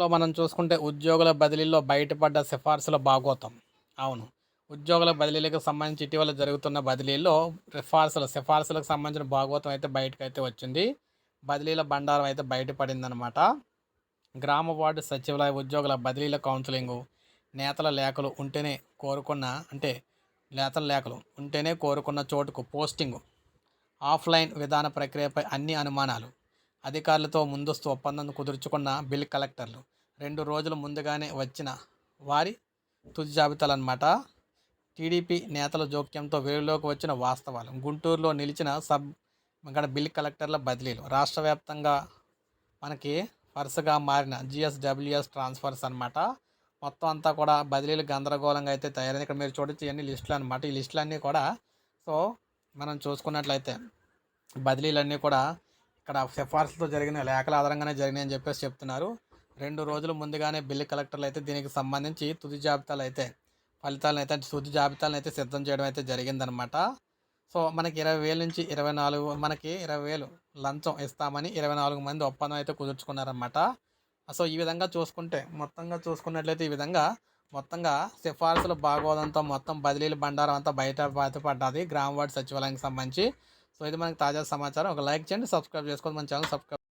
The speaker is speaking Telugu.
లో మనం చూసుకుంటే ఉద్యోగుల బదిలీలో బయటపడ్డ సిఫార్సుల భాగోతం. అవును. ఉద్యోగుల బదిలీలకు సంబంధించి ఇటీవల జరుగుతున్న బదిలీలో సిఫార్సులు సిఫార్సులకు సంబంధించిన భాగోతం అయితే బయటకు అయితే వచ్చింది. బదిలీల బండారం అయితే బయటపడిందనమాట గ్రామ వార్డు సచివాలయ ఉద్యోగుల బదిలీల కౌన్సిలింగు నేతల లేఖలు ఉంటేనే కోరుకున్న అంటే నేతల లేఖలు ఉంటేనే కోరుకున్న చోటుకు పోస్టింగు ఆఫ్లైన్ విధాన ప్రక్రియపై అన్ని అనుమానాలు. అధికారులతో ముందస్తు ఒప్పందం కుదుర్చుకున్న బిల్ కలెక్టర్లు రెండు రోజుల ముందుగానే వచ్చిన వారి తుది జాబితాలన్నమాట. టీడీపీ నేతల జోక్యంతో వెలుగులోకి వచ్చిన వాస్తవాలు. గుంటూరులో నిలిచిన సబ్ ఇక్కడ బిల్ కలెక్టర్ల బదిలీలు. రాష్ట్ర వ్యాప్తంగా మనకి వరుసగా మారిన జిఎస్డబ్ల్యూఎస్ ట్రాన్స్ఫర్స్ అనమాట మొత్తం అంతా కూడా బదిలీలు గందరగోళంగా అయితే తయారైంది. ఇక్కడ మీరు చూడొచ్చు ఇవన్నీ లిస్టులు అనమాట ఈ లిస్టులన్నీ కూడా సో మనం చూసుకున్నట్లయితే బదిలీలన్నీ కూడా అక్కడ సిఫార్సులతో జరిగిన లేఖల ఆధారంగానే జరిగినాయి అని చెప్పేసి చెప్తున్నారు. రెండు రోజుల ముందుగానే బిల్లు కలెక్టర్లు అయితే దీనికి సంబంధించి తుది జాబితాలు అయితే ఫలితాలను అయితే తుది జాబితాలను అయితే సిద్ధం చేయడం అయితే జరిగిందనమాట సో మనకి ఇరవై వేల నుంచి ఇరవై నాలుగు మనకి ఇరవై వేలు లంచం ఇస్తామని ఇరవై నాలుగు మంది ఒప్పందం అయితే కుదుర్చుకున్నారనమాట సో ఈ విధంగా చూసుకుంటే మొత్తంగా చూసుకున్నట్లయితే ఈ విధంగా మొత్తంగా సిఫార్సులు బాగోదంతో మొత్తం బదిలీల బండారం అంతా బయట బయటపడ్డది గ్రామ వార్డు సచివాలయానికి సంబంధించి. సో ఇది మనకి తాజా సమాచారం ఒక లైక్ చేయండి సబ్స్క్రైబ్ చేసుకోండి మన ఛానల్ సబ్స్క్రైబ్